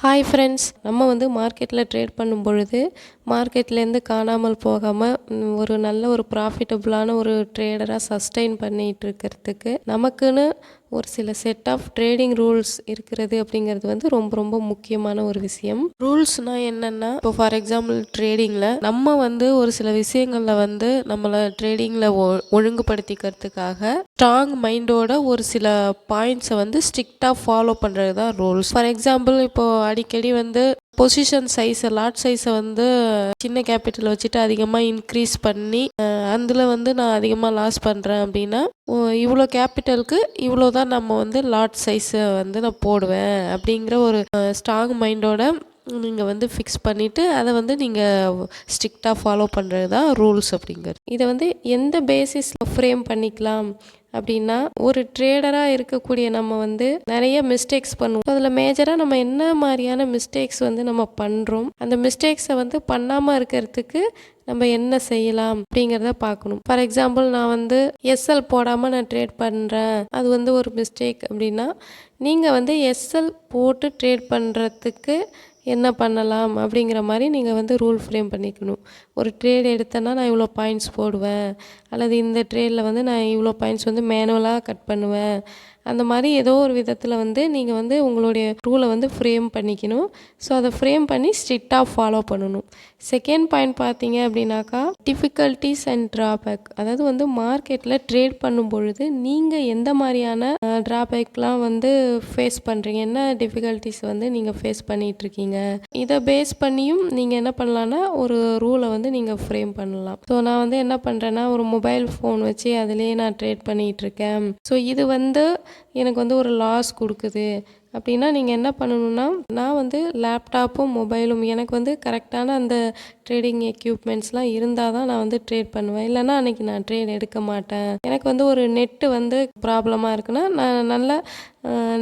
Hi friends நம்ம வந்து மார்க்கெட்டில் ட்ரேட் பண்ணும் பொழுது மார்க்கெட்லேருந்து காணாமல் போகாமல் ஒரு நல்ல ஒரு ப்ராஃபிட்டபுளான ஒரு ட்ரேடராக சஸ்டெயின் பண்ணிகிட்டு இருக்கிறதுக்கு நமக்குன்னு ஒரு சில செட் ஆஃப் ட்ரேடிங் ரூல்ஸ் இருக்கிறது அப்படிங்கிறது வந்து ரொம்ப ரொம்ப முக்கியமான ஒரு விஷயம். ரூல்ஸ்னால் என்னென்னா இப்போ ஃபார் எக்ஸாம்பிள் ட்ரேடிங்கில் நம்ம வந்து ஒரு சில விஷயங்களில் வந்து நம்மளை ட்ரேடிங்கில் ஒழுங்குபடுத்திக்கிறதுக்காக ஸ்ட்ராங் மைண்டோட ஒரு சில பாயிண்ட்ஸை வந்து ஸ்ட்ரிக்டாக ஃபாலோ பண்ணுறது தான் ரூல்ஸ் ஃபார் எக்ஸாம்பிள் இப்போது அடிக்கடி வந்து பொசிஷன் சைஸை லாட் சைஸை வந்து சின்ன கேபிட்டல் வச்சுட்டு அதிகமாக இன்க்ரீஸ் பண்ணி அதில் வந்து நான் அதிகமாக லாஸ் பண்ணுறேன் அப்படின்னா இவ்வளோ கேபிட்டலுக்கு இவ்வளோ தான் நம்ம வந்து லாட் சைஸை வந்து நான் போடுவேன் அப்படிங்கிற ஒரு ஸ்ட்ராங் மைண்டோட நீங்கள் வந்து ஃபிக்ஸ் பண்ணிவிட்டு அதை வந்து நீங்கள் ஸ்ட்ரிக்டாக ஃபாலோ பண்ணுறது தான் ரூல்ஸ் அப்படிங்கிறது. இதை வந்து எந்த பேசிஸில் ஃப்ரேம் பண்ணிக்கலாம்? அப்படின்னா ஒரு ட்ரேடராக இருக்கக்கூடிய நம்ம வந்து நிறைய மிஸ்டேக்ஸ் பண்ணுவோம். அதில் மேஜராக நம்ம என்ன மாதிரியான மிஸ்டேக்ஸ் வந்து நம்ம பண்ணுறோம் அந்த மிஸ்டேக்ஸை வந்து பண்ணாமல் இருக்கிறதுக்கு நம்ம என்ன செய்யலாம் அப்படிங்கிறத பார்க்கணும். ஃபார் எக்ஸாம்பிள் நான் வந்து எஸ்எல் போடாமல் நான் ட்ரேட் பண்ணுறேன் அது வந்து ஒரு மிஸ்டேக் அப்படின்னா நீங்கள் வந்து எஸ்எல் போட்டு ட்ரேட் பண்ணுறதுக்கு என்ன பண்ணலாம் அப்படிங்கிற மாதிரி நீங்கள் வந்து ரூல் ஃப்ரேம் பண்ணிக்கணும். ஒரு ட்ரேட் எடுத்தேன்னா நான் இவ்வளோ பாயிண்ட்ஸ் போடுவேன். அல்லது இந்த ட்ரேடில் வந்து நான் இவ்வளோ பாயிண்ட்ஸ் வந்து மேனுவலாக கட் பண்ணுவேன். அந்த மாதிரி ஏதோ ஒரு விதத்தில் வந்து நீங்கள் வந்து உங்களுடைய ரூலை வந்து ஃப்ரேம் பண்ணிக்கணும். ஸோ அதை ஃப்ரேம் பண்ணி ஸ்ட்ரிக்டாக ஃபாலோ பண்ணணும். செகண்ட் பாயிண்ட் பார்த்தீங்க அப்படின்னாக்கா டிஃபிகல்ட்டிஸ் அண்ட் ட்ராபேக் அதாவது வந்து மார்க்கெட்டில் ட்ரேட் பண்ணும் பொழுது நீங்கள் எந்த மாதிரியான ட்ராபேக்லாம் வந்து ஃபேஸ் பண்ணுறீங்க என்ன டிஃபிகல்ட்டிஸ் வந்து நீங்கள் ஃபேஸ் பண்ணிகிட்ருக்கீங்க இதை பேஸ் பண்ணியும் நீங்கள் என்ன பண்ணலான்னா ஒரு ரூலை வந்து நீங்கள் ஃப்ரேம் பண்ணலாம். ஸோ நான் வந்து என்ன பண்ணுறேன்னா ஒரு மொபைல் ஃபோன் வச்சு அதுலேயே நான் ட்ரேட் பண்ணிகிட்டு இருக்கேன். ஸோ இது வந்து எனக்கு வந்து ஒரு லாஸ் கொடுக்குது. அப்படின்னா நீங்கள் என்ன பண்ணணும்னா நான் வந்து லேப்டாப்பும் மொபைலும் எனக்கு வந்து கரெக்டான அந்த ட்ரேடிங் எக்யூப்மெண்ட்ஸ்லாம் இருந்தால் தான் நான் வந்து ட்ரேட் பண்ணுவேன். இல்லைன்னா அன்றைக்கி நான் ட்ரேட் எடுக்க மாட்டேன். எனக்கு வந்து ஒரு நெட்டு வந்து ப்ராப்ளமாக இருக்குன்னா நான் நல்ல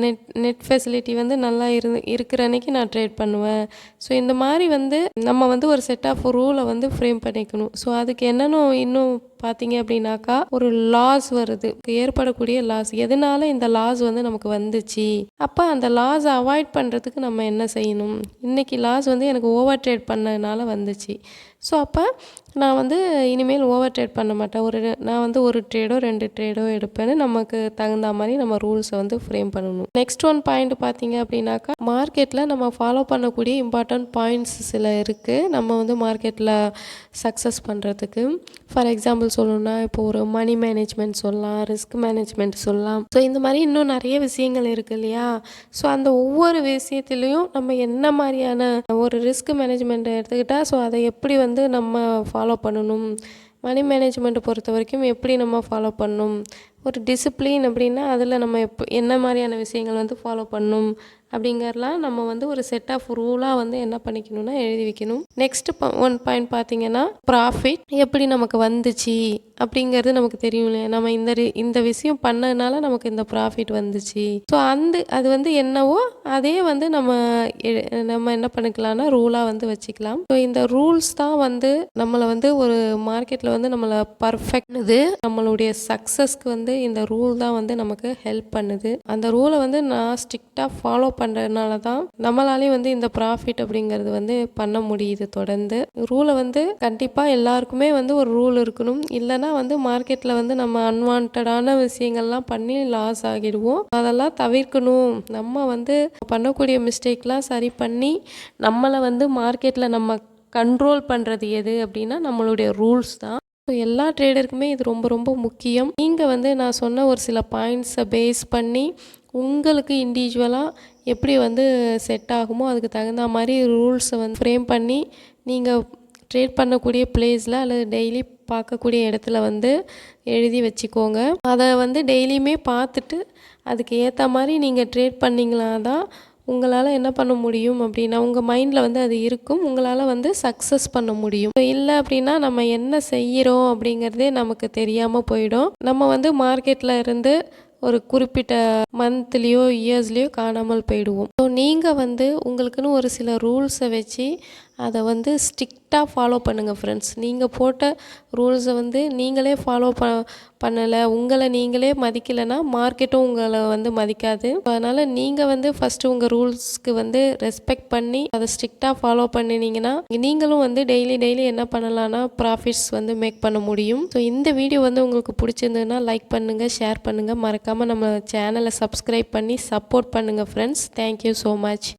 நெட் நெட் ஃபெசிலிட்டி வந்து நல்லா இரு இருக்கிற அன்னைக்கு நான் ட்ரேட் பண்ணுவேன். ஸோ இந்த மாதிரி வந்து நம்ம வந்து ஒரு செட் ஆஃப் ரூலை வந்து ஃப்ரேம் பண்ணிக்கணும். ஸோ அதுக்கு என்னென்ன இன்னும் பார்த்தீங்க அப்படின்னாக்கா ஒரு லாஸ் வருது. ஏற்படக்கூடிய லாஸ் எதனால இந்த லாஸ் வந்து நமக்கு வந்துச்சு? அப்போ அந்த லாஸை அவாய்ட் பண்ணுறதுக்கு நம்ம என்ன செய்யணும்? இன்றைக்கி லாஸ் வந்து எனக்கு ஓவர் ட்ரேட் பண்ணதுனால வந்துச்சு. ஸோ அப்போ நான் வந்து இனிமேல் ஓவர் ட்ரேட் பண்ண மாட்டேன். ஒரு நான் வந்து ஒரு ட்ரேடோ ரெண்டு ட்ரேடோ எடுப்பேன்னு நமக்கு தகுந்த மாதிரி நம்ம ரூல்ஸை வந்து ஃப்ரேம் பண்ணணும். நெக்ஸ்ட் ஒன் பாயிண்ட் பார்த்தீங்க அப்படின்னாக்கா மார்க்கெட்டில் நம்ம ஃபாலோ பண்ணக்கூடிய இம்பார்ட்டன்ட் பாயிண்ட்ஸ் சில இருக்குது நம்ம வந்து மார்க்கெட்டில் சக்ஸஸ் பண்ணுறதுக்கு ஃபார் எக்ஸாம்பிள் சொல்லணும்னா இப்போ ஒரு மணி மேனேஜ்மெண்ட் சொல்லலாம் ரிஸ்க் மேனேஜ்மெண்ட் சொல்லலாம். ஸோ இந்த மாதிரி இன்னும் நிறைய விஷயங்கள் இருக்குது இல்லையா? ஸோ அந்த ஒவ்வொரு விஷயத்துலேயும் நம்ம என்ன மாதிரியான ஒரு ரிஸ்க் மேனேஜ்மெண்ட்டை எடுத்துக்கிட்டால் ஸோ அதை எப்படி வந்து நம்ம ஃபாலோ பண்ணணும். மணி மேனேஜ்மெண்ட்டை பொறுத்த வரைக்கும் எப்படி நம்ம ஃபாலோ பண்ணணும்? ஒரு டிசிப்ளின் அப்படின்னா அதில் நம்ம எப்போ என்ன மாதிரியான விஷயங்கள் வந்து ஃபாலோ பண்ணும் அப்படிங்கிறலாம் நம்ம வந்து ஒரு செட் ஆஃப் ரூலாக வந்து என்ன பண்ணிக்கணும்னா எழுதி வைக்கணும். நெக்ஸ்ட் ஒன் பாயிண்ட் பார்த்தீங்கன்னா ப்ராஃபிட் எப்படி நமக்கு வந்துச்சு அப்படிங்கிறது நமக்கு தெரியும் இல்லையா? நம்ம இந்த இந்த விஷயம் பண்ணதுனால நமக்கு இந்த ப்ராஃபிட் வந்துச்சு. ஸோ அந்த அது வந்து என்னவோ அதே வந்து நம்ம எ- நம்ம என்ன பண்ணிக்கலாம்னா ரூலாக வந்து வச்சுக்கலாம். ஸோ இந்த ரூல்ஸ் தான் வந்து நம்மளை வந்து ஒரு மார்க்கெட்டில் வந்து நம்மளை பர்ஃபெக்ட் இது நம்மளுடைய சக்ஸஸ்க்கு வந்து இந்த ரூல் தான் வந்து நமக்கு ஹெல்ப் பண்ணுது. அந்த ரூலை வந்து நான் ஸ்ட்ரிக்டாக ஃபாலோ பண்ணுறதுனால தான் நம்மளாலேயும் வந்து இந்த ப்ராஃபிட் அப்படிங்கிறது வந்து பண்ண முடியுது தொடர்ந்து. ரூலை வந்து கண்டிப்பாக எல்லாருக்குமே வந்து ஒரு ரூல் இருக்கணும். இல்லைன்னா வந்து மார்க்கெட்டில் வந்து நம்ம அன்வான்டான விஷயங்கள்லாம் பண்ணி லாஸ் ஆகிடுவோம். அதெல்லாம் தவிர்க்கணும். நம்ம வந்து பண்ணக்கூடிய மிஸ்டேக்லாம் சரி பண்ணி நம்மளை வந்து மார்க்கெட்டில் நம்ம கண்ட்ரோல் பண்ணுறது எது அப்படின்னா நம்மளுடைய ரூல்ஸ் தான். ஸோ எல்லா ட்ரேடருக்குமே இது ரொம்ப ரொம்ப முக்கியம். நீங்கள் வந்து நான் சொன்ன ஒரு சில பாயிண்ட்ஸை பேஸ் பண்ணி உங்களுக்கு இண்டிவிஜுவலாக எப்படி வந்து செட் ஆகுமோ அதுக்கு தகுந்த மாதிரி ரூல்ஸை வந்து ஃப்ரேம் பண்ணி நீங்கள் ட்ரேட் பண்ணக்கூடிய பிளேஸில் அல்லது டெய்லி பார்க்கக்கூடிய இடத்துல வந்து எழுதி வச்சுக்கோங்க. அதை வந்து டெய்லியுமே பார்த்துட்டு அதுக்கு ஏற்ற மாதிரி நீங்கள் ட்ரேட் பண்ணிங்கன்னா தான் உங்களால் என்ன பண்ண முடியும் அப்படின்னா உங்கள் மைண்டில் வந்து அது இருக்கும். உங்களால் வந்து சக்ஸஸ் பண்ண முடியும். இல்லை அப்படின்னா நம்ம என்ன செய்கிறோம் அப்படிங்கிறதே நமக்கு தெரியாமல் போயிடும். நம்ம வந்து மார்க்கெட்டில் இருந்து ஒரு குறிப்பிட்ட மந்த்லேயோ இயர்ஸ்லேயோ காணாமல் போயிடுவோம். ஸோ நீங்கள் வந்து உங்களுக்குன்னு ஒரு சில ரூல்ஸை வச்சு அதை வந்து ஸ்ட்ரிக்டாக ஃபாலோ பண்ணுங்கள் ஃப்ரெண்ட்ஸ் நீங்கள் போட்ட ரூல்ஸை வந்து நீங்களே ஃபாலோ ப பண்ணலை உங்களை நீங்களே மதிக்கலைன்னா மார்க்கெட்டும் உங்களை வந்து மதிக்காது. அதனால் நீங்கள் வந்து ஃபஸ்ட்டு உங்கள் ரூல்ஸ்க்கு வந்து ரெஸ்பெக்ட் பண்ணி அதை ஸ்ட்ரிக்டாக ஃபாலோ பண்ணினீங்கன்னா நீங்களும் வந்து டெய்லி டெய்லி என்ன பண்ணலான்னா ப்ராஃபிட்ஸ் வந்து மேக் பண்ண முடியும். ஸோ இந்த வீடியோ வந்து உங்களுக்கு பிடிச்சிருந்ததுன்னா லைக் பண்ணுங்கள் ஷேர் பண்ணுங்கள் மறக்காமல் நம்ம சேனலை சப்ஸ்கிரைப் பண்ணி சப்போர்ட் பண்ணுங்கள் ஃப்ரெண்ட்ஸ் தேங்க்யூ ஸோ மச்